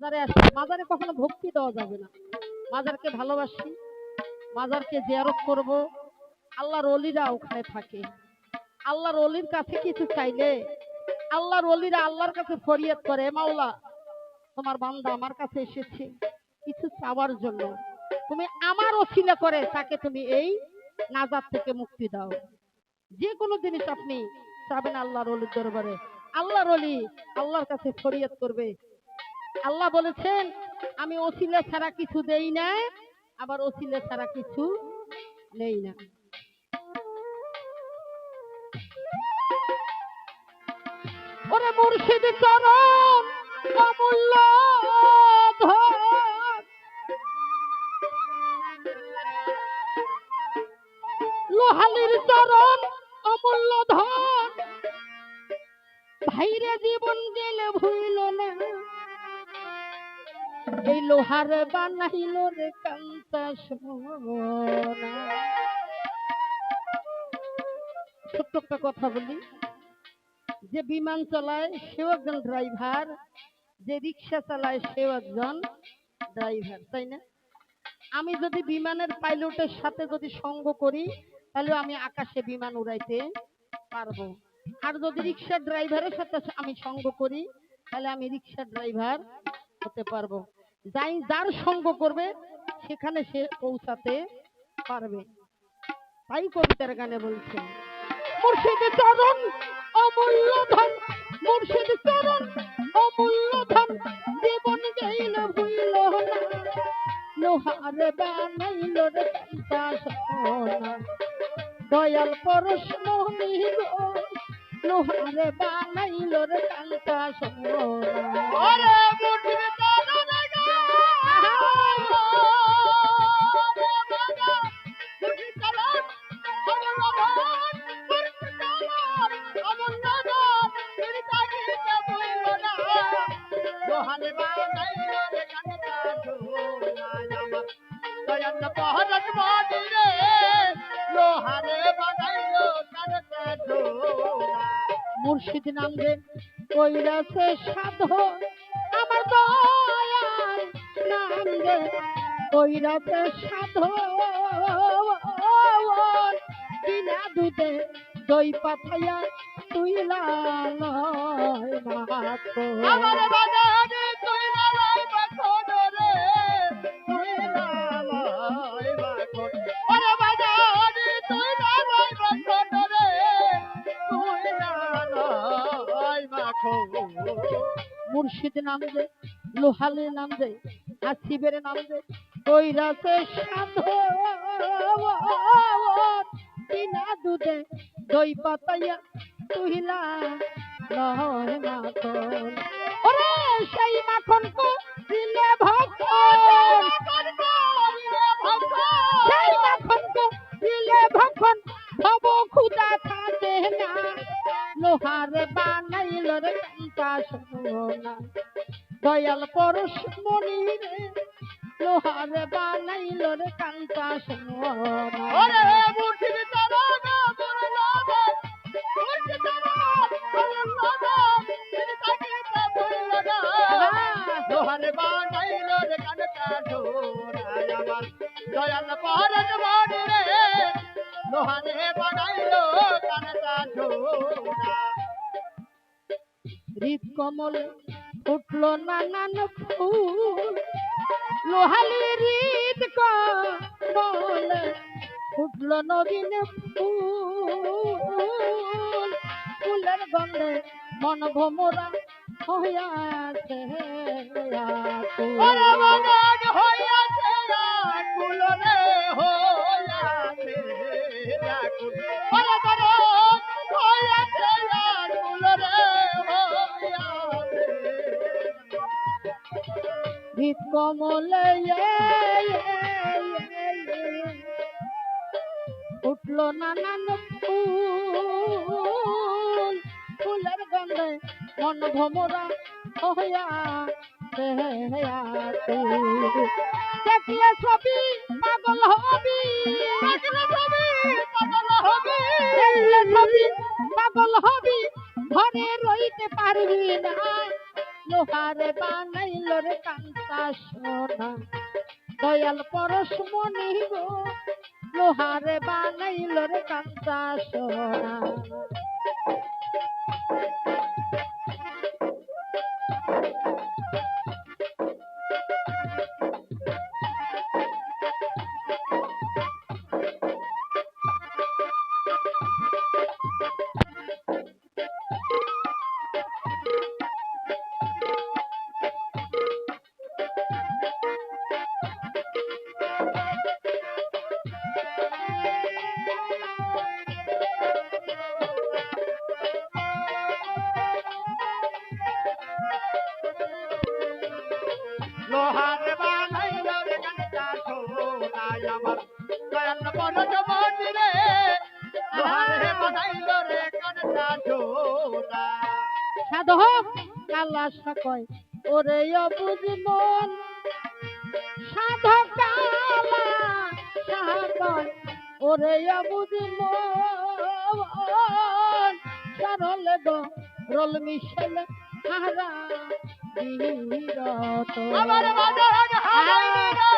মাজারে আসি মাজারে কখনো ভক্তি দেওয়া যাবে না। মাজারকে ভালোবাসি, মাজারকে জিয়ারত করব। আল্লাহর অলিরা ওখানে থাকে। আল্লাহর অলির কাছে কিছু চাইলে, আল্লাহর অলিরা আল্লাহর কাছে ফরিয়াদ করে মাওলা, তোমার বান্দা আমার কাছে এসেছে, কিছু চাওয়ার জন্য। তুমি আমার অছিলা করে, তাকে তুমি এই নাজার থেকে মুক্তি দাও। যে কোনো জিনিস আপনি চাবেন আল্লাহর অলির দরবারে। আল্লাহর অলি আল্লাহর কাছে ফরিয়াদ করবে। আল্লাহ বলেছেন, আমি ওসিলা ছাড়া কিছু দেই না আবার ওসিলা ছাড়া কিছু নেই না। ওরে মুর্শিদ চরণ, অমূল্য লোহালির চরণ, অমূল্য ধন। ভাইরে জীবন গেলে ভুইল না। এই লোহার বানাইল রে কান্তা সোনা। ছোট্ট একটা কথা বলি। যে বিমান চালায় সেও একজন ড্রাইভার, যে রিক্সা চালায় সেও একজন ড্রাইভার, তাই না? আমি যদি বিমানের পাইলটের সাথে যদি সঙ্গ করি, তাহলে আমি আকাশে বিমান উড়াইতে পারব। আর যদি রিক্সা ড্রাইভারের সাথে আমি সঙ্গ করি, তাহলে আমি রিক্সা ড্রাইভার হতে পারব। যাই যার সঙ্গ করবে, সেখানে সে পৌঁছাতে পারবে। তাই কবিতার গানে বলছে মুর্শিদ চরণ, অমূল্য ধন, মুর্শিদ চরণ, অমূল্য ধন, জীবন গেইল ভুইল না। লোহার বানাইল রে কান্তা সোনা দয়াল পরশ গো লোহার বানাইল রে কান্তা সোনা ওরে মুর্শিদ মুর্শিদ নাম রে কইরাছে সাধ আমার দয়াল নাম রে কইরাছে সাধ বিনা দুধে দই পাঠাইয়া তুই লাল আমার বাজারে মুর্শিদ নাম দে লোহালি নাম দে হাসিবের নাম দে কইরাছে সাধু। বিনা দুধে দই পাতাইয়া তুহিলা লহর মাখন। ওরে সেই মাখন কো দিলে ভক্ষণ। দয়াল পরশ মনি রে লোহার বানাইল রে কান্তা সোনা ওরে মুর্শিদ চরণ মুরলাদ মুর্শিদ চরণ মুরলাদ তিনি তাকিতে বলল না লোহারে বানাইল রে কানটা ঢোরায় আমার দয়াল পাহাড়ের বাড়ি রে লোহারে বানাইল কানটা ঢোরা হৃদ কমলে উঠল নানান ফুল, লোহালি হৃদ কমলে। উঠল নবীন ফুল, ফুলের গন্ধে মন ভোমরা হইয়াছে বাগান হইয়াছে আকুল রে হইয়াছে হৃদ কমলে উঠল নানান ফুল ফুলের গন্ধে মন ভমরা হইয়া দেখলে ছবি পাগল হবি দেখলে হবি দেখলে পাগল হবি ঘরে রইতে পারবি না লোহারে বানাইল রে কান্তা সোনা। দয়াল পরশ মনি গো লোহারে বানাইল রে কান্তা সোনা। কালা কয় ওরে অবুজ মন, সাধক ওরে অবুজ মন, সরল গো, রল মিশেল হারা, বিরত। আমার বাজার হারাইনি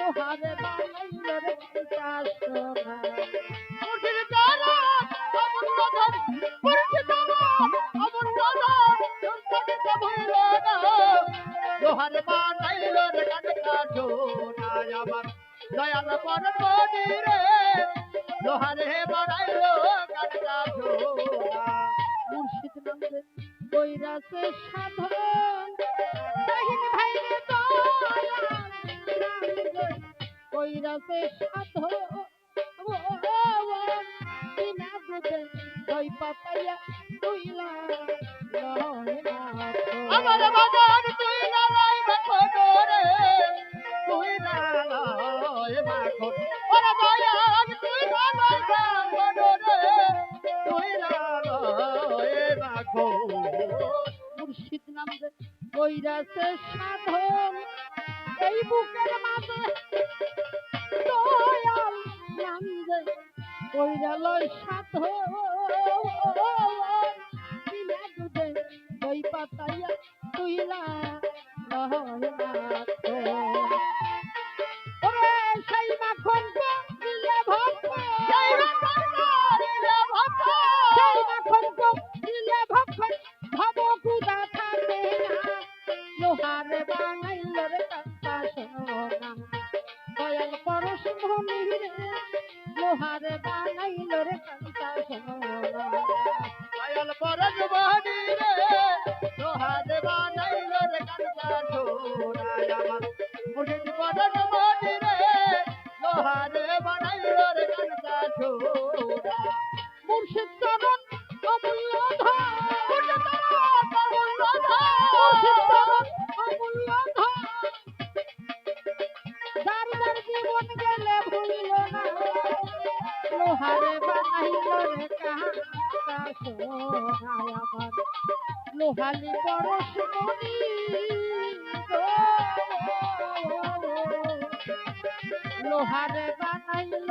লোহারে বানাইল রে কান্তা সোনা মুর্শিদ অমর প্রধান মুর্শিদ তারা অমর প্রধান দুর্গত ভুল না। লোহার বানাইল রে কান্তা আমার দয়াল পরমনি রে। লোহারে বানাইল কান্তা সোনা। মুর্শিদ নন্দে কইরাছে সাধন। তাহিন ভাই রে দয়াল কইরাছে সাধন বিনা দুধে দই পাতাইয়া তুইলা আমার বাজার তুই না লাই মাখন রে তুই না লাই মাখন ওরে দয়াল তুই না লাই মাখন রে তুই না লাই মাখন মুর্শিদ নামে কইরাছে সাধন এই বুকের মাঝে নামে কইরা লয় সাধন বিনা দুধে দই পাতাইয়া তুইলা লয় মাখন ওরে। ভূমি রে লোহারে বাঙাইল রে কান্তা সোনা দয়াল পরজ বহনি রে লোহারে বানাইল রে বানাইল মুর্শিদ সোনায় আমার লোহালি পরশ মনি লোহারে বানাইল